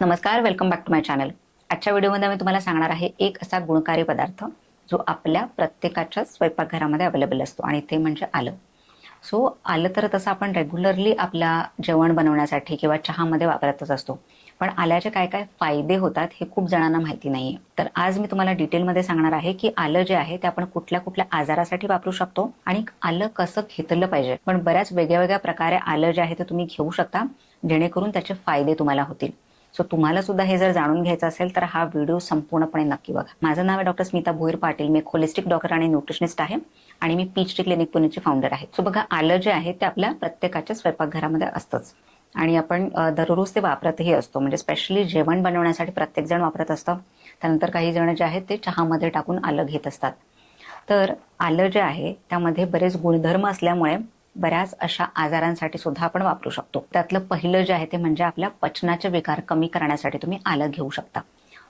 नमस्कार welcome back to my channel आजच्या व्हिडिओमध्ये मी तुम्हाला सांगणार आहे एक असा गुणकारी पदार्थ जो आपल्या प्रत्येकाच्या स्वयंपाकघरामध्ये अवेलेबल असतो आणि ते म्हणजे आलं. सो आलं तर तसं आपण रेग्युलरली आपल्या जेवण बनवण्यासाठी किंवा चहामध्ये वापरतच असतो. पण आल्याचे काय काय फायदे होतात हे खूप जणांना माहिती नाहीये. तर आज मी तुम्हाला डिटेलमध्ये सांगणार आहे की आलं जे आहे ते आपण कुठल्या कुठल्या आजारासाठी वापरू शकतो आणि आलं कसं घेतलं पाहिजे. पण बऱ्याच वेगळ्या वेगळ्या प्रकारे आलं जे आहे ते तुम्ही घेऊ शकता जेणेकरून त्याचे फायदे तुम्हाला होतील. सो तुम्हाला सुद्धा हे जर जाणून घ्यायचं असेल तर हा व्हिडिओ संपूर्णपणे नक्की बघा. माझं नाव आहे डॉक्टर स्मिता भोईर पाटील. मी होलिस्टिक डॉक्टर आणि न्यूट्रिशनिस्ट आहे आणि मी पीच टी क्लिनिक पुणेची फाउंडर आहे. सो बघा आलं जे आहे ते आपल्या प्रत्येकाच्या स्वयंपाकघरामध्ये असतंच. आणि आपण दररोज ते वापरतही असतो. म्हणजे स्पेशली जेवण बनवण्यासाठी प्रत्येक जण वापरत असतं. त्यानंतर काही जण जे आहेत ते चहामध्ये टाकून आलं घेत असतात. तर आलं जे आहे त्यामध्ये बरेच गुणधर्म असल्यामुळे बऱ्याच अशा आजारांसाठी सुद्धा आपण वापरू शकतो. त्यातलं पहिलं जे आहे ते म्हणजे आपल्या पचनाचे विकार कमी करण्यासाठी तुम्ही आलं घेऊ शकता.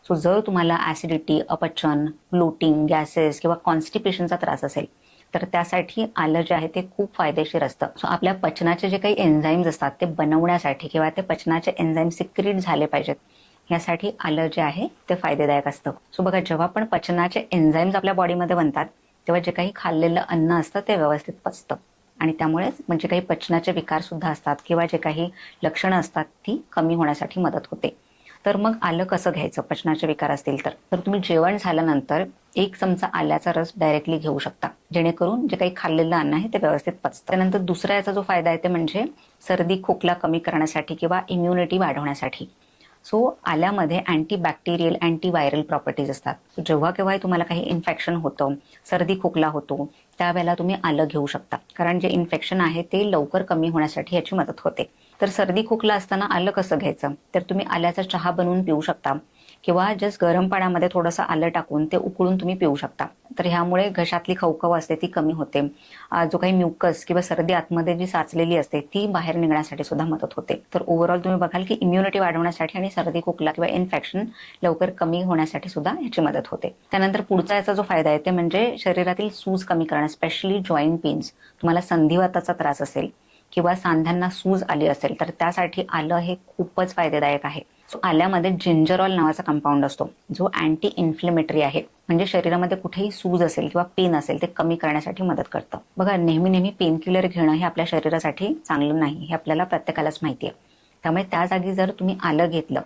सो जर तुम्हाला ऍसिडिटी अपचन ब्लोटिंग गॅसेस किंवा कॉन्स्टिपेशनचा त्रास असेल तर त्यासाठी आलं जे आहे ते खूप फायदेशीर असतं. सो आपल्या पचनाचे जे काही एन्झाईम्स असतात ते बनवण्यासाठी किंवा ते पचनाचे एन्झाईम सिक्रीट झाले पाहिजेत यासाठी आलं जे आहे ते फायदेदायक असतं. सो बघा जेव्हा पण पचनाचे एन्झाईम्स आपल्या बॉडीमध्ये बनतात तेव्हा जे काही खाल्लेलं अन्न असतं ते व्यवस्थित पचतं. आणि त्यामुळेच म्हणजे काही पचनाचे विकार सुद्धा असतात किंवा जे काही लक्षणं असतात ती कमी होण्यासाठी मदत होते. तर मग आलं कसं घ्यायचं? पचनाचे विकार असतील तर. तर तुम्ही जेवण झाल्यानंतर एक चमचा आल्याचा रस डायरेक्टली घेऊ शकता. जेणेकरून जे काही खाल्लेलं अन्न आहे ते व्यवस्थित पचतं. त्यानंतर दुसरा याचा जो फायदा आहे ते म्हणजे सर्दी खोकला कमी करण्यासाठी किंवा इम्युनिटी वाढवण्यासाठी. सो आल्यामध्ये अँटीबॅक्टेरियल अँटीव्हायरल अँटी प्रॉपर्टीज असतात. जेव्हा केव्हाही तुम्हाला काही इन्फेक्शन होतं सर्दी खोकला होतो त्यावेळेला तुम्ही आलं घेऊ शकता. कारण जे इन्फेक्शन आहे ते लवकर कमी होण्यासाठी याची मदत होते. तर सर्दी खोकला असताना आलं कसं घ्यायचं? तर तुम्ही आल्याचा चहा बनवून पिऊ शकता. किंवा जस्ट गरम पाण्यामध्ये थोडंसं आलं टाकून ते उकळून तुम्ही पिऊ शकता. तर ह्यामुळे घशातली खवखव असते ती कमी होते. जो काही म्युकस किंवा सर्दी आतमध्ये जी साचलेली असते ती बाहेर निघण्यासाठी सुद्धा मदत होते. तर ओव्हरऑल तुम्ही बघाल की इम्युनिटी वाढवण्यासाठी आणि सर्दी खोकला किंवा इन्फेक्शन लवकर कमी होण्यासाठी सुद्धा ह्याची मदत होते. त्यानंतर पुढचा याचा जो फायदा आहे ते म्हणजे शरीरातील सूज कमी करणं स्पेशली जॉईंट पेन्स तुम्हाला संधिवाताचा त्रास असेल किंवा सांध्यांना सूज आली असेल तर त्यासाठी आलं हे खूपच फायदेदायक आहे. सो आल्यामध्ये जिंजरॉल नावाचा कंपाऊंड असतो जो अँटी इन्फ्लेमेटरी आहे म्हणजे शरीरामध्ये कुठेही सूज असेल किंवा पेन असेल ते कमी करण्यासाठी मदत करतं. बघा नेहमी नेहमी पेन किलर घेणं हे आपल्या शरीरासाठी चांगलं नाही हे आपल्याला प्रत्येकालाच माहिती आहे त्यामुळे त्या जागी जर तुम्ही आलं घेतलं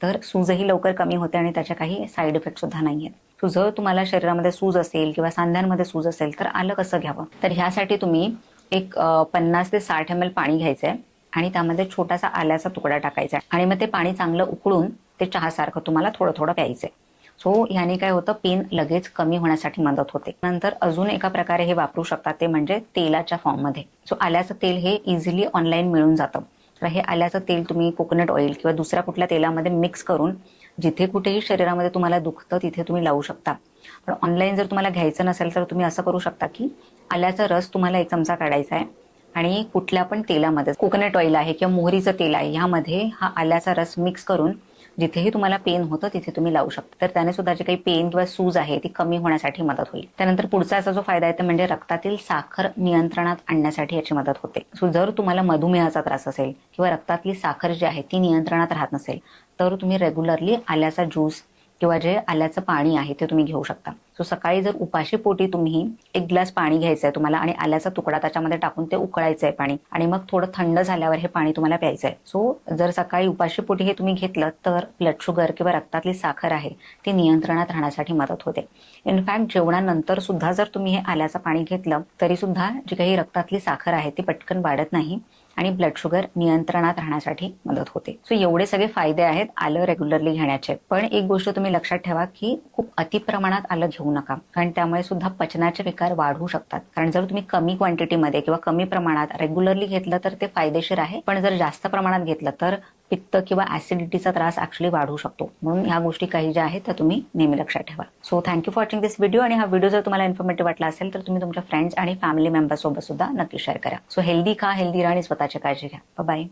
तर सूजही लवकर कमी होते आणि त्याच्या काही साईड इफेक्ट सुद्धा नाही आहेत सो जर तुम्हाला शरीरामध्ये सूज असेल किंवा सांध्यांमध्ये सूज असेल तर आलं कसं घ्यावं? तर ह्यासाठी तुम्ही एक पन्नास ते साठ एम एल पाणी आहे आणि त्यामध्ये छोटासा आल्याचा तुकडा टाकायचा आहे. आणि मग ते पाणी चांगलं उकळून ते चहासारखं तुम्हाला थोडं थोडं प्यायचंय. सो ह्याने काय होतं? पेन लगेच कमी होण्यासाठी मदत होते. नंतर अजून एका प्रकारे हे वापरू शकता ते म्हणजे तेलाच्या फॉर्ममध्ये सो आल्याचं तेल हे इझिली ऑनलाईन मिळून जातं. तर हे आल्याचं तेल तुम्ही कोकोनट ऑइल किंवा दुसऱ्या कुठल्या तेलामध्ये मिक्स करून जिथे कुठेही शरीरामध्ये तुम्हाला दुखतं तिथे तुम्ही लावू शकता. पण ऑनलाईन जर तुम्हाला घ्यायचं नसेल तर तुम्ही असं करू शकता की आल्याचा रस तुम्हाला एक चमचा काढायचा आहे. आणि कुठल्या पण तेलामध्ये कोकोनट ऑइल आहे किंवा मोहरीचं तेल आहे ह्यामध्ये हा आल्याचा रस मिक्स करून जिथेही तुम्हाला पेन होतं तिथे तुम्ही लावू शकता. तर त्याने सुद्धा जे काही पेन किंवा सूज आहे ती कमी होण्यासाठी मदत होईल. त्यानंतर पुढचा याचा जो फायदा आहे ते म्हणजे रक्तातील साखर नियंत्रणात आणण्यासाठी याची मदत होते. सो जर तुम्हाला मधुमेहाचा त्रास असेल किंवा रक्तातली साखर जी आहे ती नियंत्रणात राहत नसेल तर तुम्ही रेग्युलरली आल्याचा ज्यूस किंवा जे आल्याचं पाणी आहे ते तुम्ही घेऊ शकता. सो सकाळी जर उपाशी पोटी तुम्ही एक ग्लास पाणी घ्यायचं आहे तुम्हाला आणि आल्याचा तुकडा त्याच्यामध्ये टाकून ते उकळायचं आहे पाणी आणि मग थोडं थंड झाल्यावर हे पाणी तुम्हाला प्यायचं आहे सो जर सकाळी उपाशी पोटी हे तुम्ही घेतलं तर ब्लड शुगर किंवा रक्तातली साखर आहे ती नियंत्रणात राहण्यासाठी मदत होते. इनफॅक्ट जेवणानंतर सुद्धा जर तुम्ही हे आल्याचं पाणी घेतलं तरी सुद्धा जी काही रक्तातली साखर आहे ती पटकन वाढत नाही. आणि ब्लड शुगर नियंत्रणात राहण्यासाठी मदत होते. सो एवढे सगळे फायदे आहेत आलं रेग्युलरली घेण्याचे. पण एक गोष्ट तुम्ही लक्षात ठेवा की खूप अति प्रमाणात आलं घेऊ नका. कारण त्यामुळे सुद्धा पचनाचे विकार वाढू शकतात. कारण जर तुम्ही कमी क्वांटिटीमध्ये किंवा कमी प्रमाणात रेग्युलरली घेतलं तर ते फायदेशीर आहे. पण जर जास्त प्रमाणात घेतलं तर पित्त किंवा ऍसिडिटीचा त्रास ऍक्च्युली वाढू शकतो. म्हणून ह्या गोष्टी काही ज्या आहेत त्या तुम्ही नेहमी लक्षात ठेवा. So thank you for watching this video आणि हा व्हिडिओ जर तुम्हाला इन्फॉर्मेटिव्ह वाटला असेल तर तुम्ही तुमच्या फ्रेंड्स आणि फॅमिली मेंबर सोबत सुद्धा नक्की शेअर करा. सो हेल्दी खा हेल्दी राहा आणि स्वतःची काळजी घ्या. बाय